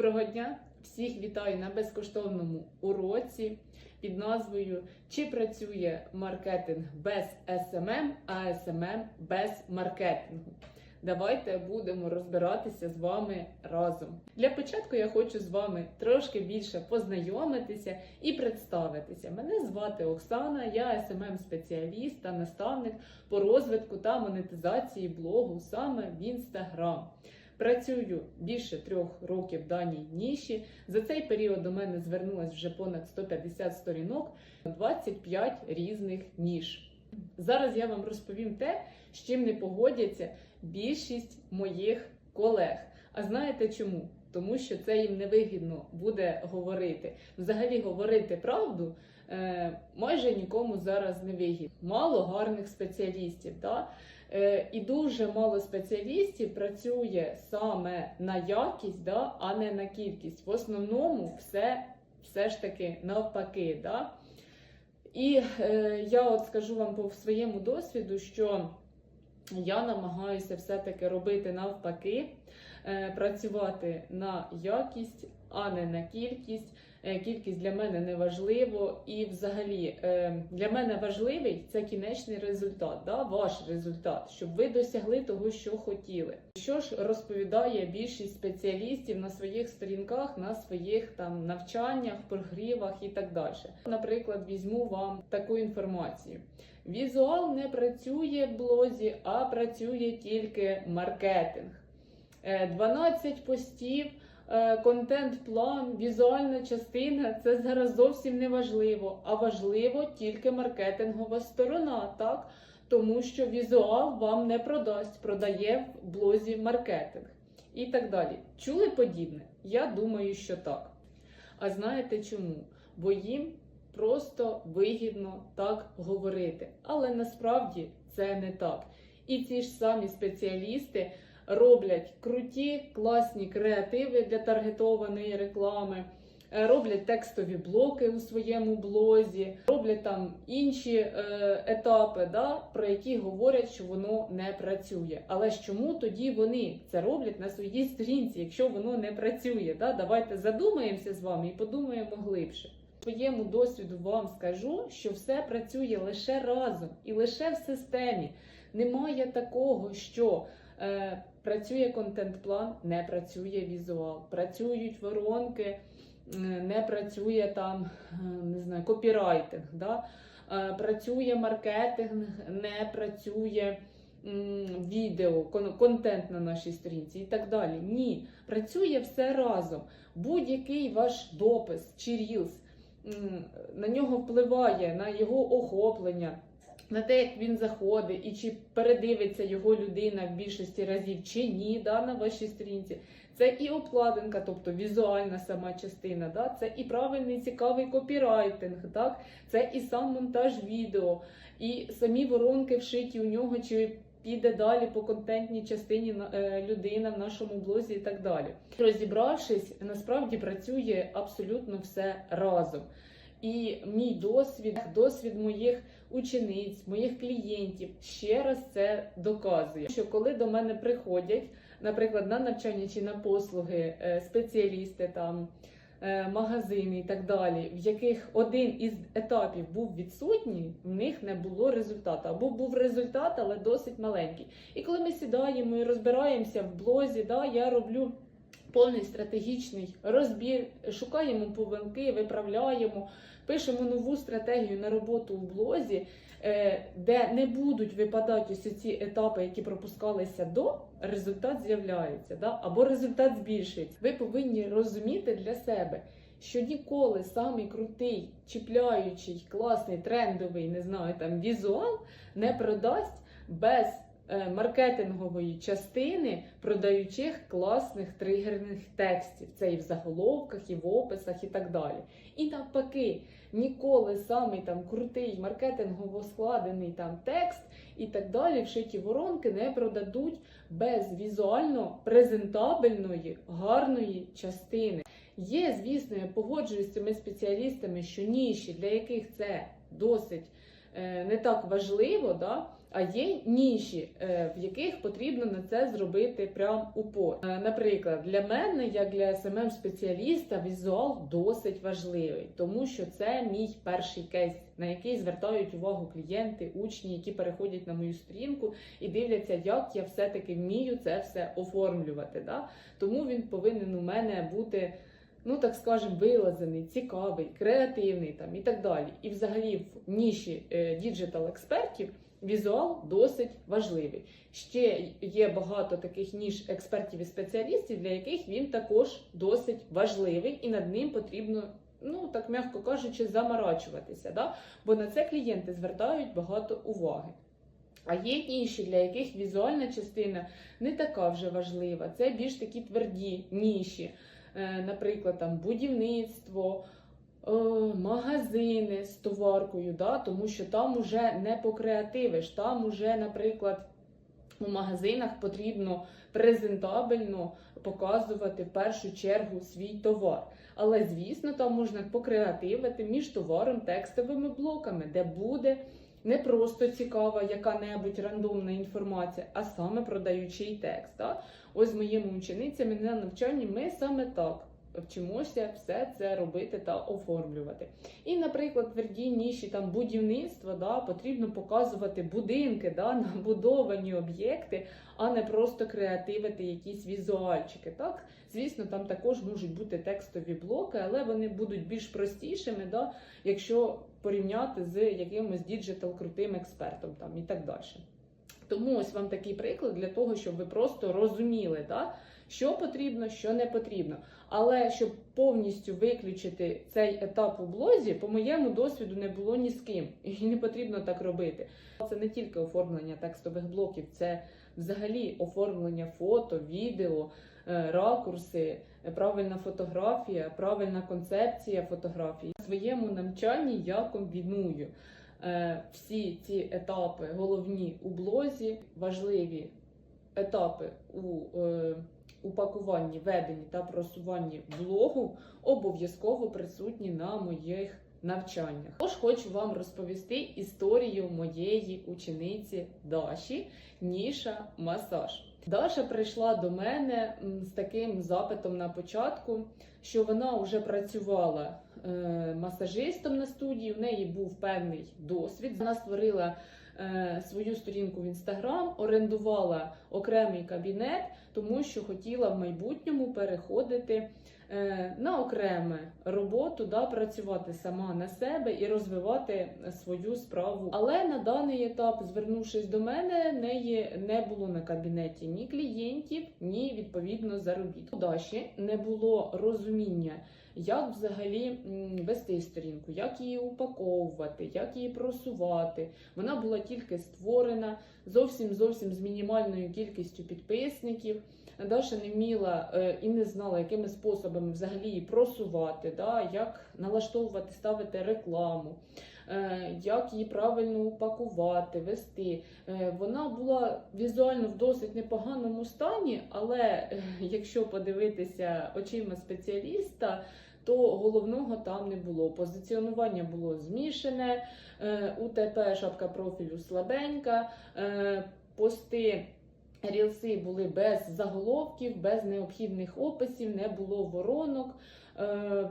Доброго дня! Всіх вітаю на безкоштовному уроці під назвою Чи працює маркетинг без SMM, а SMM без маркетингу. Давайте будемо розбиратися з вами разом. Для початку я хочу з вами трошки більше познайомитися і представитися. Мене звати Оксана, я smm спеціаліст та наставник по розвитку та монетизації блогу саме в Instagram. Працюю більше трьох років в даній ніші. За цей період до мене звернулось вже понад 150 сторінок, 25 різних ніж. Зараз я вам розповім те, з чим не погодяться більшість моїх колег. А знаєте чому? Тому що це їм невигідно буде говорити. Взагалі говорити правду майже нікому зараз не вигідно. Мало гарних спеціалістів. Да? Е, і дуже мало спеціалістів працює саме на якість, да, а не на кількість. В основному все, все ж таки навпаки. Да? І е, я от скажу вам по своєму досвіду, що я намагаюся все-таки робити навпаки, е, працювати на якість, а не на кількість. Е, Кількість для мене не важливо, і взагалі е, для мене важливий це кінечний результат, да, ваш результат, щоб ви досягли того, що хотіли. Що ж розповідає більшість спеціалістів на своїх сторінках, на своїх там навчаннях, прогрівах і так далі. Наприклад, візьму вам таку інформацію. Візуал не працює в блозі, а працює тільки маркетинг. Е, 12 постів, е, контент-план, візуальна частина це зараз зовсім не важливо, а важливо тільки маркетингова сторона, так? Тому що візуал вам не продасть, продає в блозі маркетинг і так далі. Чули подібне? Я думаю, що так. А знаєте чому? Бо їм просто вигідно так говорити. Але насправді це не так. І ці ж самі спеціалісти роблять круті, класні креативи для таргетованої реклами, е, роблять текстові блоки у своєму блозі, роблять там інші е, етапи, да, про які говорять, що воно не працює. Але ж чому тоді вони це роблять на своїй сторінці, якщо воно не працює? Да? Давайте задумаємося з вами і подумаємо глибше. Своєму досвіду вам скажу, що все працює лише разом і лише в системі. Немає такого, що е, працює контент-план, не працює візуал, працюють воронки, не працює там не знаю, копірайтинг. Да? Е, працює маркетинг, не працює відео, контент на нашій сторінці і так далі. Ні, працює все разом. Будь-який ваш допис чи рілс на нього впливає, на його охоплення, на те, як він заходить, і чи передивиться його людина в більшості разів, чи ні, да, на вашій сторінці. Це і обкладинка, тобто візуальна сама частина, да, це і правильний цікавий копірайтинг, так, це і сам монтаж відео, і самі воронки вшиті у нього, чи піде далі по контентній частині е, людина в нашому блозі і так далі. Розібравшись, насправді працює абсолютно все разом. І мій досвід, досвід моїх учениць, моїх клієнтів ще раз це доказує. Що коли до мене приходять, наприклад, на навчання чи на послуги е, спеціалісти там. е, Магазини і так далі, в яких один із етапів був відсутній, в них не було результату. Або був результат, але досить маленький. І коли ми сідаємо і розбираємося в блозі, да, я роблю повний стратегічний розбір, шукаємо помилки, виправляємо, пишемо нову стратегію на роботу в блозі, е, де не будуть випадати ось ці етапи, які пропускалися до, результат з'являється, да? або результат збільшується. Ви повинні розуміти для себе. Що ніколи самий крутий, чіпляючий, класний, трендовий, не знаю, там візуал не продасть без маркетингової частини продаючих класних тригерних текстів. Це і в заголовках, і в описах, і так далі. І навпаки, ніколи самий там крутий маркетингово складений там текст і так далі, вшиті воронки не продадуть без візуально презентабельної, гарної частини. Є, звісно, я погоджуюсь з цими спеціалістами, що ніші, для яких це досить е, не так важливо, да, А є ніші, е, в яких потрібно на це зробити прям упор. Е, Наприклад, для мене, як для smm спеціаліста, візуал досить важливий, тому що це мій перший кейс, на який звертають увагу клієнти, учні, які переходять на мою сторінку і дивляться, як я все-таки вмію це все оформлювати. Да? Тому він повинен у мене бути. Ну, так скажемо, вилазений, цікавий, креативний там і так далі. І взагалі в ніші діджитал експертів візуал досить важливий. Ще є багато таких ніж експертів і спеціалістів, для яких він також досить важливий, і над ним потрібно, ну так м'яко кажучи, заморачуватися. Да? Бо на це клієнти звертають багато уваги. А є ніші, для яких візуальна частина не така вже важлива. Це більш такі тверді ніші, Е, наприклад, там будівництво. Е, Магазини з товаркою, да, тому що там уже не покреативиш. Там уже, наприклад, у магазинах потрібно презентабельно показувати в першу чергу свій товар. Але, звісно, там можна покреативити між товаром текстовими блоками, де буде не просто цікава яка-небудь рандомна інформація, а саме продаючий текст. Да? Ось моїми ученицями на навчанні ми саме так вчимося все це робити та оформлювати. І, наприклад, тверді ніші там будівництва, да, потрібно показувати будинки, да, набудовані об'єкти, а не просто креативити якісь візуальчики. Так, звісно, там також можуть бути текстові блоки, але вони будуть більш простішими, да, якщо порівняти з якимось діджитал крутим експертом там і так далі. Тому ось вам такий приклад для того, щоб ви просто розуміли, да, що потрібно, що не потрібно. Але щоб повністю виключити цей етап у блозі, по моєму досвіду не було ні з ким, і не потрібно так робити. Це не тільки оформлення текстових блоків, це взагалі оформлення фото, відео, е, ракурси, правильна фотографія, правильна концепція фотографії. В своєму навчанні я комбіную всі ці етапи, головні у блозі, важливі етапи у е, упакуванні, веденні та просуванні блогу обов'язково присутні на моїх навчаннях. Тож хочу вам розповісти історію моєї учениці Даші Ніша Масаж. Даша прийшла до мене з таким запитом на початку, що вона вже працювала е, масажистом на студії. У неї був певний досвід. Вона створила е, свою сторінку в інстаграм, орендувала окремий кабінет, тому що хотіла в майбутньому переходити е, на окреме роботу, да, працювати сама на себе і розвивати свою справу. Але на даний етап, звернувшись до мене, неї не було на кабінеті ні клієнтів, ні відповідно заробітку. У Даші не було розуміння. Як взагалі вести сторінку, як її упаковувати, як її просувати. Вона була тільки створена зовсім зовсім з мінімальною кількістю підписників. Даша не вміла е, і не знала, якими способами взагалі просувати, да, як налаштовувати, ставити рекламу, е, як її правильно упакувати, вести. Е, Вона була візуально в досить непоганому стані, але якщо подивитися очима спеціаліста, то головного там не було. Позиціонування було змішане, е, УТП шапка профілю слабенька, е, пости. Рілси були без заголовків, без необхідних описів, не було воронок,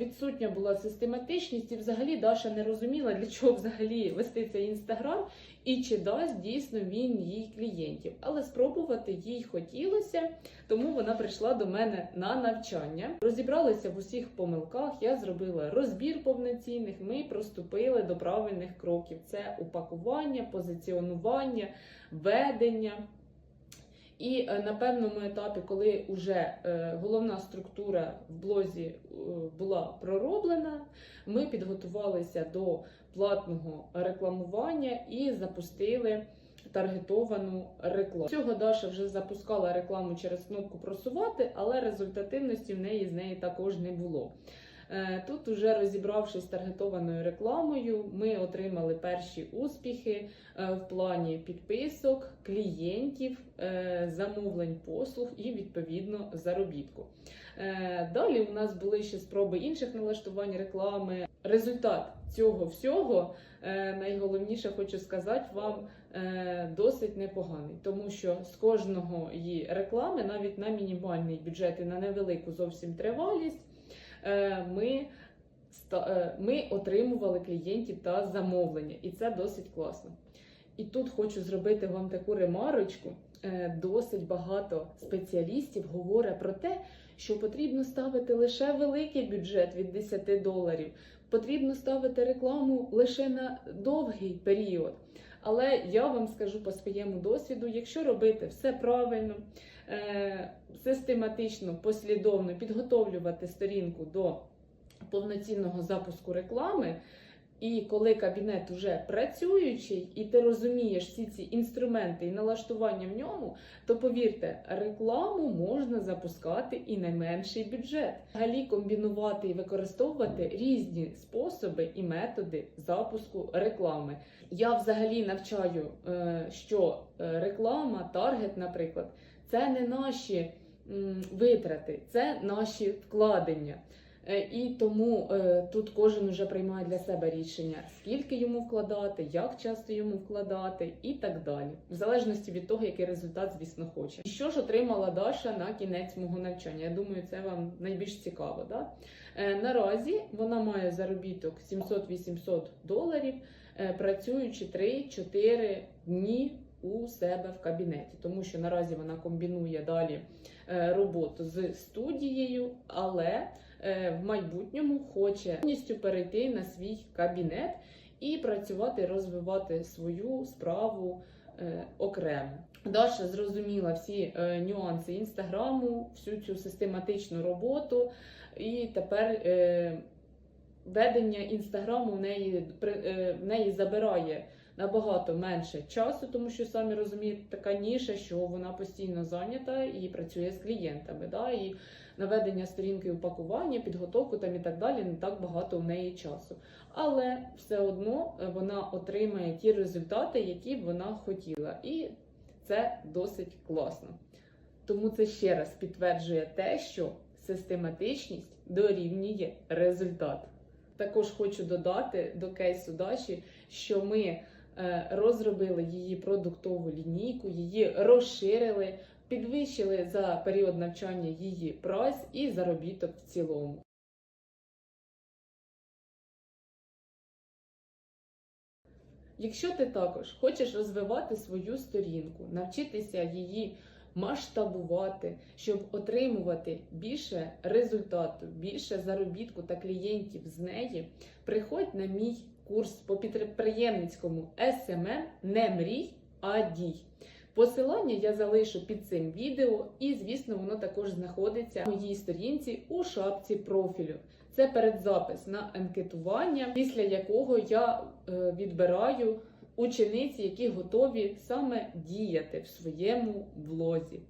відсутня була систематичність, і взагалі Даша не розуміла, для чого взагалі вести цей інстаграм і чи дасть дійсно він їй клієнтів. Але спробувати їй хотілося, тому вона прийшла до мене на навчання. Розібралася в усіх помилках. Я зробила розбір повноцінних. Ми проступили до правильних кроків: це упакування, позиціонування, ведення. І е, на певному етапі, коли вже е, головна структура в блозі е, була пророблена, ми підготувалися до платного рекламування і запустили таргетовану рекламу. Цього Даша вже запускала рекламу через кнопку просувати, але результативності в неї з неї також не було. Е, Тут, уже розібравшись таргетованою рекламою, ми отримали перші успіхи е, в плані підписок, клієнтів, е, замовлень послуг і відповідно заробітку. Далі у нас були ще спроби інших налаштувань реклами. Результат цього всього найголовніше хочу сказати вам досить непоганий, тому що з кожного її реклами, навіть на мінімальний бюджет і на невелику зовсім тривалість, ми, е, ми отримували клієнтів та замовлення, і це досить класно. І тут хочу зробити вам таку ремарочку. Е, Досить багато спеціалістів говорять про те, що потрібно ставити лише великий бюджет від 10 доларів, потрібно ставити рекламу лише на довгий період. Але я вам скажу по своєму досвіду, якщо робити все правильно, е, систематично, послідовно підготовлювати сторінку до повноцінного запуску реклами. І коли кабінет уже працюючий, і ти розумієш всі ці інструменти і налаштування в ньому, то повірте, рекламу можна запускати і на менший бюджет. Взагалі комбінувати і використовувати різні способи і методи запуску реклами. Я взагалі навчаю, е, що е, реклама, таргет, наприклад, це не наші витрати, це наші вкладення. Е, І тому е, тут кожен вже приймає для себе рішення, скільки йому вкладати, як часто йому вкладати і так далі, в залежності від того, який результат, звісно, хоче. І що ж отримала Даша на кінець мого навчання? Я думаю, це вам найбільш цікаво. Да? Е, наразі вона має заробіток 700-800 доларів, працюючи 3-4 дні у себе в кабінеті, тому що наразі вона комбінує далі е, роботу з студією, але е, в майбутньому хоче повністю перейти на свій кабінет і працювати, розвивати свою справу е, окремо. Даша зрозуміла всі нюанси інстаграму, всю цю систематичну роботу, і тепер ведення інстаграму в неї, в неї забирає набагато менше часу, тому що самі розумієте, така ніша, що вона постійно зайнята і працює з клієнтами. Да? І наведення сторінки упакування, підготовку там і так далі, не так багато в неї часу. Але все одно е, вона отримає ті результати, які б вона хотіла. І це досить класно. Тому це ще раз підтверджує те, що систематичність дорівнює результат. Також хочу додати до кейсу Даші, що ми розробили її продуктову лінійку, її розширили, підвищили за період навчання її прайс і заробіток в цілому. Якщо ти також хочеш розвивати свою сторінку, навчитися її масштабувати, щоб отримувати більше результату, більше заробітку та клієнтів з неї, приходь на мій курс по підприємницькому SMM не мрій, а дій. Посилання я залишу під цим відео, і, звісно, воно також знаходиться на моїй сторінці у шапці профілю. Це передзапис на анкетування, після якого я е, відбираю учениць, які готові саме діяти в своєму блозі.